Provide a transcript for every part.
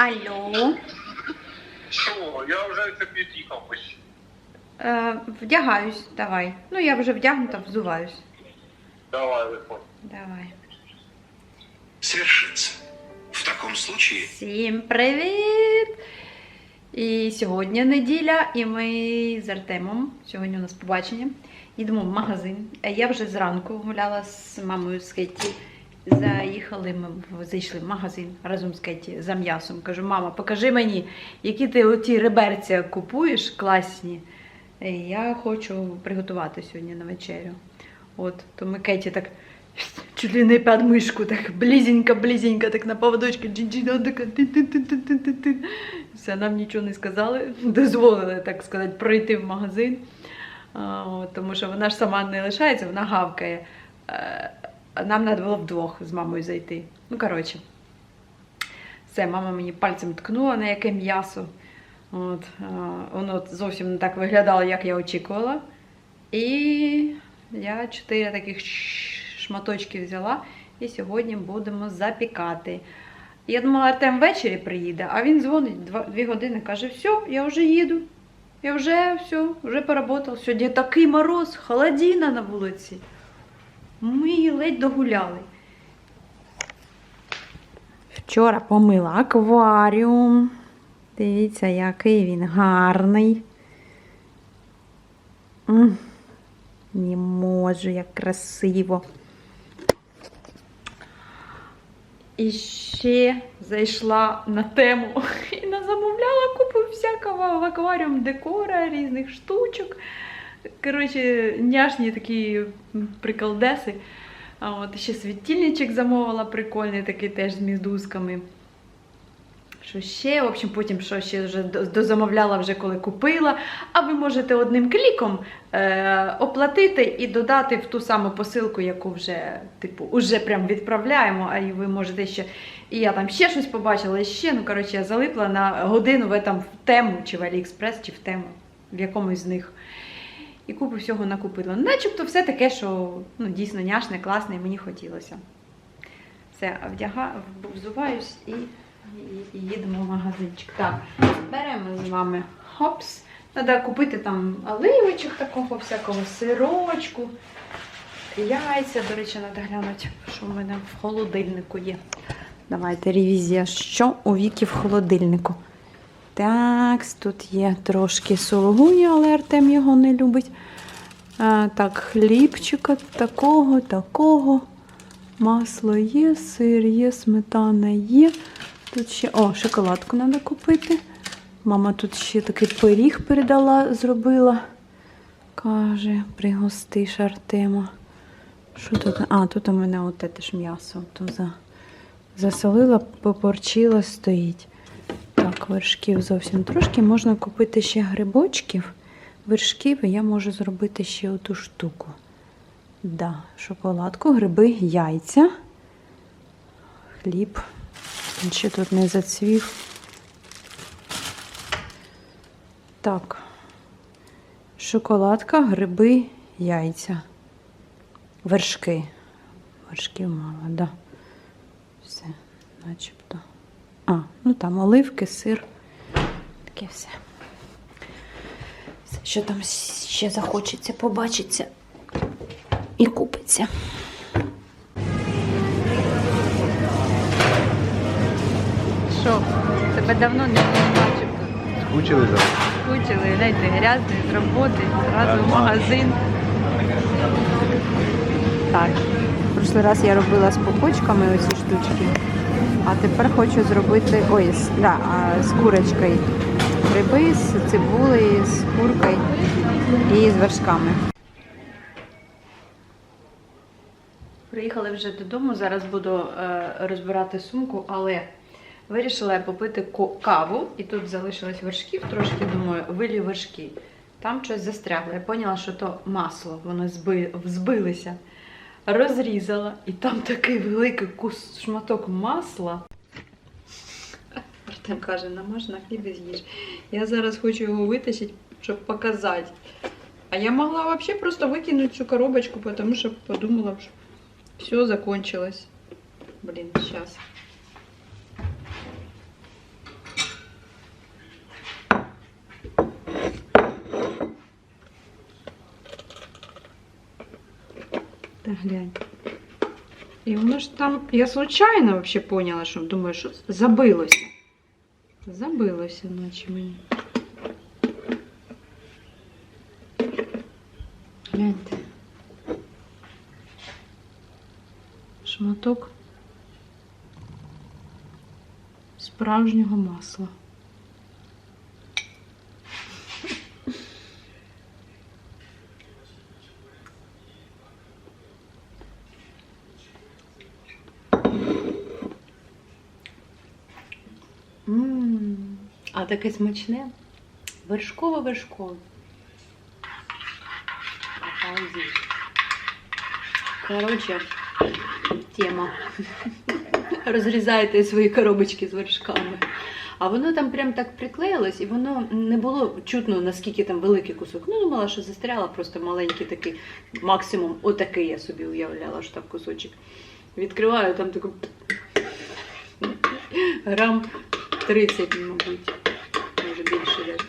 Алло. Що, я вже під'їхав почти. Е, вдягаюсь, давай. Ну, я вже вдягнута, взуваюсь. Давай, виходь. Давай. Свершится. В таком случае Всім привіт! І сьогодні неділя, і ми з Артемом. Сьогодні у нас побачення. Їдемо в магазин. Е, Я вже зранку гуляла з мамою з Кетті. Заїхали ми зайшли в магазин разом з Кетті за м'ясом. Кажу, мама, покажи мені, які ти оті реберця купуєш класні. Е, Я хочу приготувати сьогодні на вечерю. От, то ми Кетті так чуть ли не під мишку, так близенько, близенько, так на поводочку. джин-джин, така ти-ти-ти-ти-ти-ти. Все, нам нічого не сказали, дозволили, так сказати, пройти в магазин. От, тому що вона ж сама не лишається, вона гавкає. Е, Нам треба було вдвох з мамою зайти. Ну, коротше. Все, мама мені пальцем ткнула на яке м'ясо. От, воно зовсім не так виглядало, як я очікувала. І я чотири таких шматочки взяла. І сьогодні будемо запікати. Я думала, Артем ввечері приїде, а він дзвонить дві години, каже, все, я вже їду. Я вже все, вже поработав. Сьогодні такий мороз, холодіна на вулиці. Ми її ледь догуляли. Вчора помила акваріум. Дивіться, який він гарний. Не можу, як красиво. І ще зайшла на тему і замовляла купу всякого в акваріум декора, різних штучок. Коротше, няшні такі приколдеси. А от ще світильничок замовила прикольний, такий теж з міздузками. Що ще, в общем, потім що ще вже дозамовляла вже коли купила. А ви можете одним кліком е, оплатити і додати в ту саму посилку, яку вже, типу, уже прям відправляємо, а і ви можете ще. І я там ще щось побачила, і ще, ну коротше, я залипла на годину в, этом, в тему, чи в Аліекспрес, чи в тему, в якомусь з них. І купу всього накупила. Начебто все таке, що ну, дійсно няшне, класне, і мені хотілося. Все, вдяга, взуваюсь і, і, і їдемо в магазинчик. Так, беремо з вами хопс. Треба купити там оливочок такого всякого, сирочку, яйця. До речі, треба глянути, що в мене в холодильнику є. Давайте ревізія. Що у Віки в холодильнику? Так, тут є трошки сулугуні, але Артем його не любить. А, так, хлібчика такого, такого. Масло є, сир є, сметана є. Тут ще, о, шоколадку треба купити. Мама тут ще такий пиріг передала, зробила. Каже, пригостиш Артема. Що тут? А, тут у мене от те м'ясо. Засолила, попорчила, стоїть. Так, вершків зовсім трошки. Можна купити ще грибочків. Вершків і я можу зробити ще оту штуку. Да, шоколадку, гриби, яйця, хліб. Ще тут не зацвів. Так. Шоколадка, гриби, яйця. Вершки. Вершків мало, да. Все, начебто. А, ну там оливки, сир. Таке все. Все, що там ще захочеться, побачиться і купиться. Що, тебе давно не бачив. Скучили за Скучили, гляньте, грязний з роботи, зразу в магазин. Так, в прошлий раз я робила з пупочками оці штучки, а тепер хочу зробити ой, з, да, з курочкою. Гриби з цибулею, з куркою і з вершками. Приїхали вже додому, зараз буду е, розбирати сумку, але вирішила я попити каву, і тут залишилось вершків трошки, думаю, вилі вершки. Там щось застрягло. Я поняла, що то масло, воно зби, взбилося. Розрізала, і там такий великий кус шматок масла. Артем каже, намаж на хліб з'їж. Я зараз хочу його витащити, щоб показати. А я могла взагалі просто викинути цю коробочку, тому що подумала, що все закончилось. Блін, зараз. Глянь. І воно ж там, я случайно взагалі поняла, що думаю, що забилося. Забилося, наче мені. Гляньте. Шматок справжнього масла. Мм, а таке смачне. Вершково-вершкове. Обалдеть. Короче, тема. Розрізаєте свої коробочки з вершками. А воно там прям так приклеїлось, і воно не було чутно, наскільки там великий кусок. Ну, думала, що застряла просто маленький такий, максимум отакий я собі уявляла, що там кусочок. Відкриваю, там такий грам 30, мабуть. Може більше десь.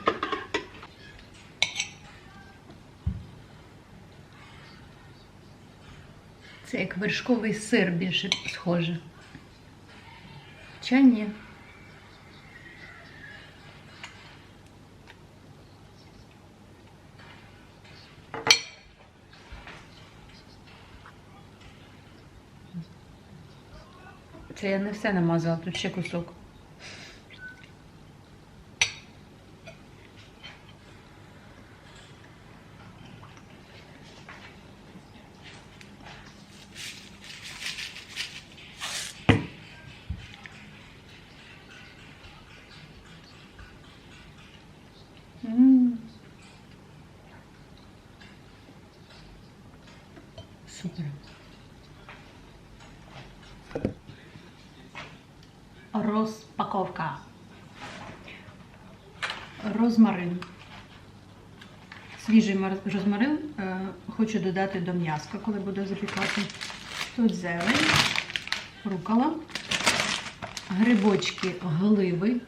Це як вершковий сир більше схоже. Ча ні? Це я не все намазала, тут ще кусок. Супер. Розпаковка. Розмарин. Свіжий розмарин е, хочу додати до м'яска, коли буду запікати. Тут зелень, рукола, грибочки, гливи.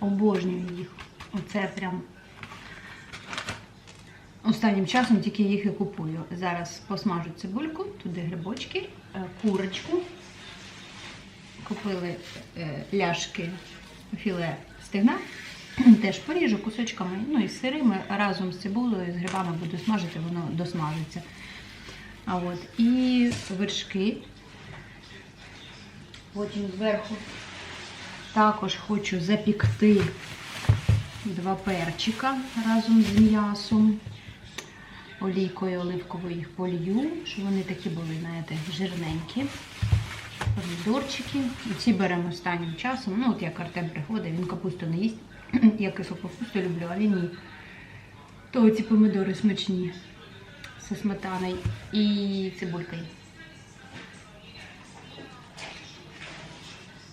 Обожнюю їх. Оце прям останнім часом тільки їх і купую. Зараз посмажу цибульку, туди грибочки, е, курочку. Купили е, ляшки філе стегна. Теж поріжу кусочками, ну і сирими разом з цибулею, з грибами буду смажити, воно досмажиться. А от, і вершки. Потім зверху також хочу запікти два перчика разом з м'ясом. Олійкою оливковою їх полью, щоб вони такі були, знаєте, жирненькі. Помідорчики. Ці беремо останнім часом. Ну, от як Артем приходить, він капусту не їсть. Я кислу капусту люблю, а він ні. То ці помідори смачні зі сметаною і цибулькою.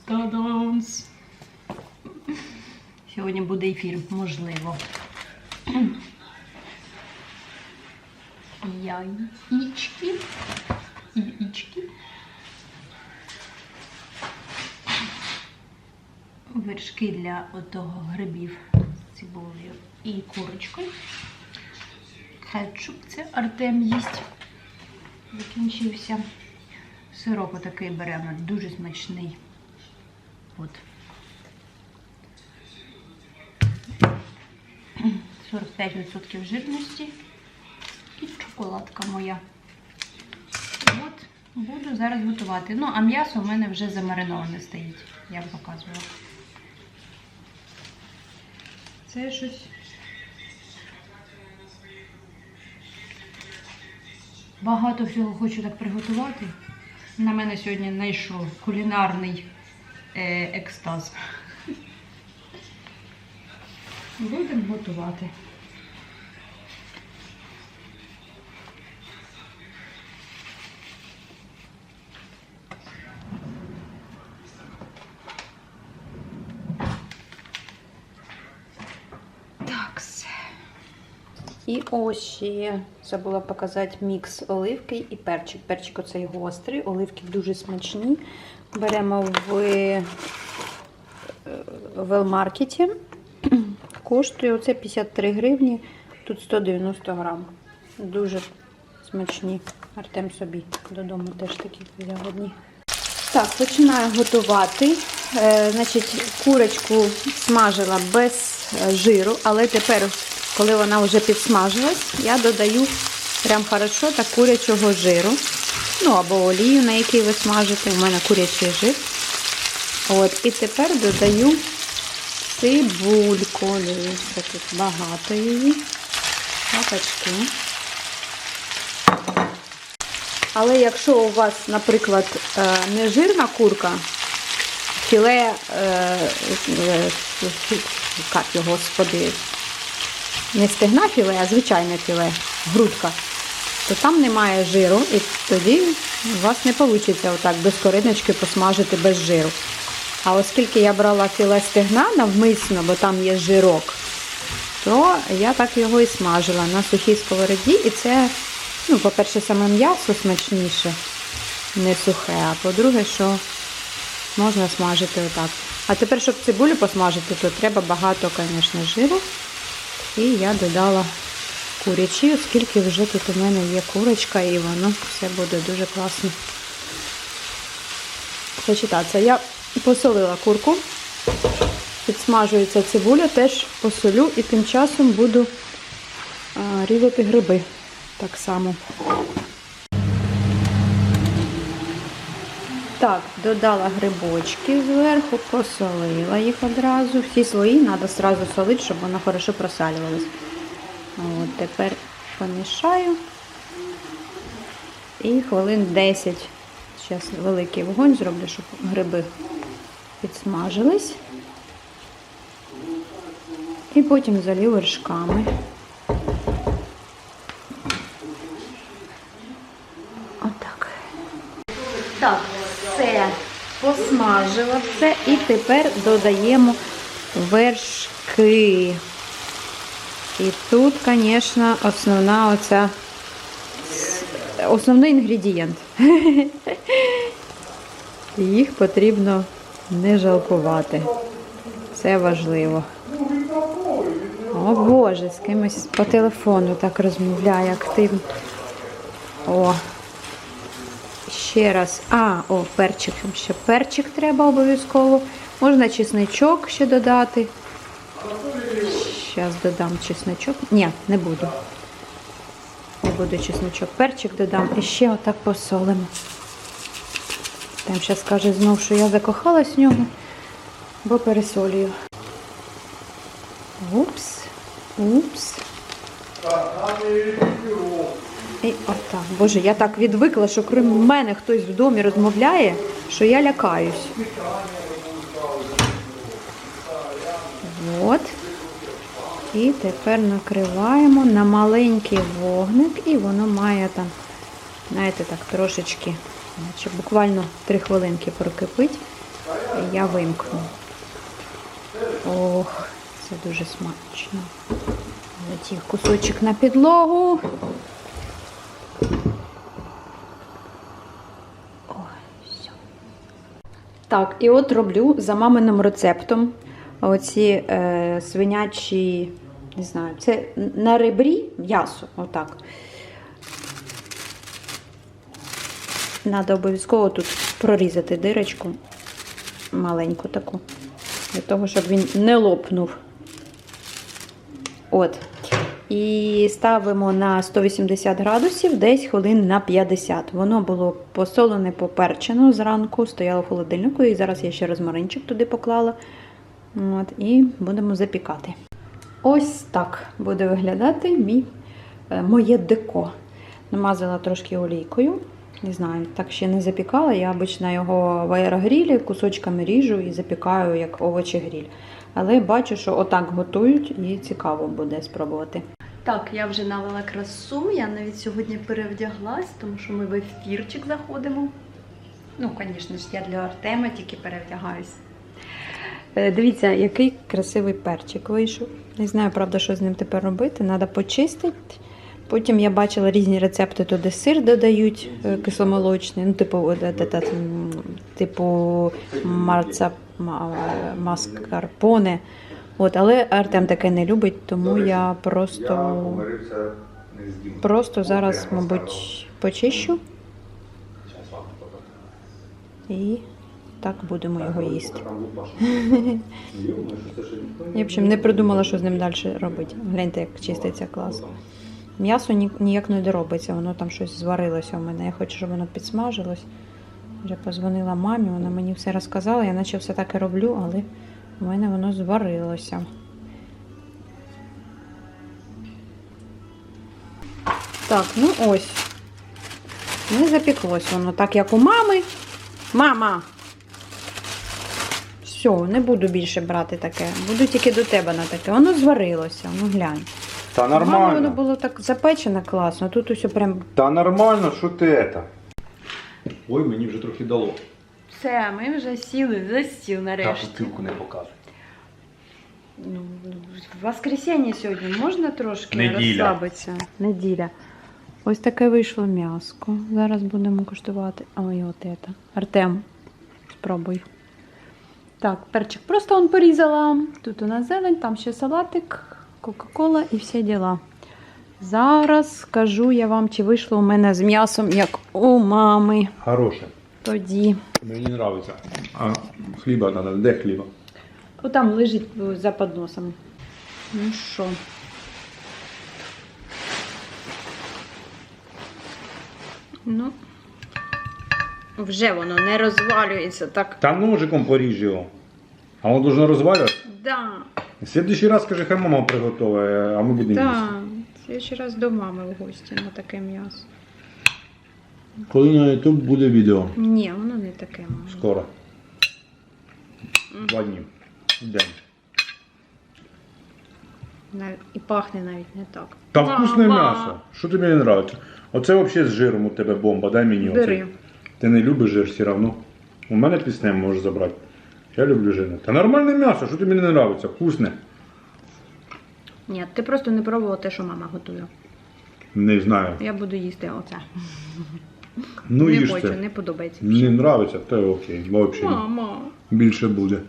Та-данс! Сьогодні буде ефір, можливо. Яєчки. Яєчки. Вершки для отого грибів з цибулею і курочкою. Кетчуп це Артем їсть. Закінчився. Сироп отакий беремо, дуже смачний. От. 45% жирності. І шоколадка моя. От, буду зараз готувати. Ну, а м'ясо в мене вже замариноване стоїть. Я вам показувала. Це щось. Багато всього хочу так приготувати. На мене сьогодні знайшов кулінарний е, екстаз. Будемо готувати. Так. І ось ще забула показати мікс оливки і перчик. Перчик оцей гострий, оливки дуже смачні. Беремо в е, велмаркеті. Коштує оце 53 гривні, тут 190 грам. Дуже смачні. Артем собі додому теж такі взяв одні. Так, починаю готувати. Е, значить, курочку смажила без е, жиру, але тепер, коли вона вже підсмажилась, я додаю прям хорошо так курячого жиру. Ну або олію, на якій ви смажите. У мене курячий жир. От, і тепер додаю цибульку. Дивіться, тут багато її. Лапочки. Але якщо у вас, наприклад, е, не жирна курка, філе, е, е, як його, господи, не стегна філе, а звичайне філе, грудка, то там немає жиру, і тоді у вас не вийде отак без кориночки посмажити без жиру. А оскільки я брала філе стегна навмисно, бо там є жирок, то я так його і смажила на сухій сковороді. І це, ну, по-перше, саме м'ясо смачніше, не сухе, а по-друге, що можна смажити отак. А тепер, щоб цибулю посмажити, то треба багато, звісно, жиру. І я додала курячі, оскільки вже тут у мене є курочка, і воно все буде дуже класно сочетатися. Я посолила курку, підсмажується цибуля, теж посолю і тим часом буду різати гриби так само. Так, додала грибочки зверху, посолила їх одразу. Всі свої треба одразу солити, щоб воно хорошо просалювалось. От, тепер помішаю. І хвилин 10. Зараз великий вогонь зроблю, щоб гриби підсмажились. І потім залью вершками. Отак. Так, все посмажила все і тепер додаємо вершки. І тут, звісно, основна оця основний інгредієнт. Їх потрібно не жалкувати. Це важливо. О Боже, з кимось по телефону так розмовляє активно. О, ще раз. А, о, перчик. Ще перчик треба обов'язково. Можна чесничок ще додати. Зараз додам чесничок. Ні, не буду. Не буду чесничок. Перчик додам і ще отак посолимо. Там зараз каже знов, що я закохалась в нього, бо пересолюю. Упс, упс. І отак. Боже, я так відвикла, що крім мене хтось в домі розмовляє, що я лякаюсь. От. І тепер накриваємо на маленький вогник, і воно має там, знаєте, так трошечки, наче буквально 3 хвилинки прокипить, і я вимкну. Ох, це дуже смачно. Летів кусочок на підлогу. Так, і от роблю за маминим рецептом. Оці е, свинячі, не знаю, це на ребрі м'ясо, отак. Треба обов'язково тут прорізати дирочку маленьку таку, для того, щоб він не лопнув. От. І ставимо на 180 градусів десь хвилин на 50. Воно було посолене, поперчено зранку, стояло в холодильнику, і зараз я ще розмаринчик туди поклала. От, і будемо запікати. Ось так буде виглядати мій, е, моє деко. Намазала трошки олійкою. Не знаю, так ще не запікала. Я обично його в аерогрілі кусочками ріжу і запікаю як овочі-гріль. Але бачу, що отак готують і цікаво буде спробувати. Так, я вже навела красу, я навіть сьогодні перевдяглась, тому що ми в ефірчик заходимо. Ну, звісно ж, я для Артема тільки перевдягаюсь. Е, Дивіться, який красивий перчик вийшов. Не знаю, правда, що з ним тепер робити. Треба почистити. Потім я бачила різні рецепти, туди сир додають е, кисломолочний, ну, типу, типу марца, маскарпоне. От, але Артем таке не любить, тому я просто Просто зараз, мабуть, почищу і так будемо його їсти. Я, в общем, не придумала, що з ним далі робити. Гляньте, як чиститься клас. М'ясо ніяк не доробиться, воно там щось зварилося у мене. Я хочу, щоб воно підсмажилось. Вже позвонила мамі, вона мені все розказала, я наче все так і роблю, але у мене воно зварилося. Так, ну ось. Не запеклось воно так, як у мами. Мама! Все, не буду більше брати таке. Буду тільки до тебе на таке. Воно зварилося, ну глянь. Та нормально. Мама, воно було так запечено класно. Тут усе прям. Та нормально, що ти это? Ой, мені вже трохи дало. Все, ми вже сіли за стіл Та нарешті. бутилку не показуй. Ну, воскресенье сьогодні можна трошки Неділя. розслабитися? Неділя. Ось таке вийшло м'яско. Зараз будемо куштувати. Ой, от це. Артем, спробуй. Так, перчик просто он порізала. Тут у нас зелень, там ще салатик, Кока-Кола і всі діла. Зараз скажу я вам, чи вийшло у мене з м'ясом, як у мами. Хороше. Тоді. Мені подобається. А хліба треба, де хліба? Отам лежить е, за подносом. Ну що? Ну. Вже воно не розвалюється так. Та ножиком поріж його. А воно должно розвалювати? Да, В следующий раз скажи, хай мама приготує, а ми будемо їсти. да. Я ще раз до мами в гості на таке м'ясо. Коли на YouTube буде відео? Ні, воно не таке мама. Скоро. Два дні. День. Нав- І пахне навіть не так. Та Мама! вкусне м'ясо. Що тобі не подобається? Оце взагалі з жиром у тебе бомба, дай мені Бери. Ти не любиш жир все одно. У мене пісне можеш забрати. Я люблю жирне. Та нормальне м'ясо, що тобі не подобається? Вкусне. Ні, ти просто не пробувала те, що мама готує. Не знаю. Я буду їсти оце. Ну не їж хочу, це. не подобається. Не подобається, то окей. Взагалі. Мама. Більше буде.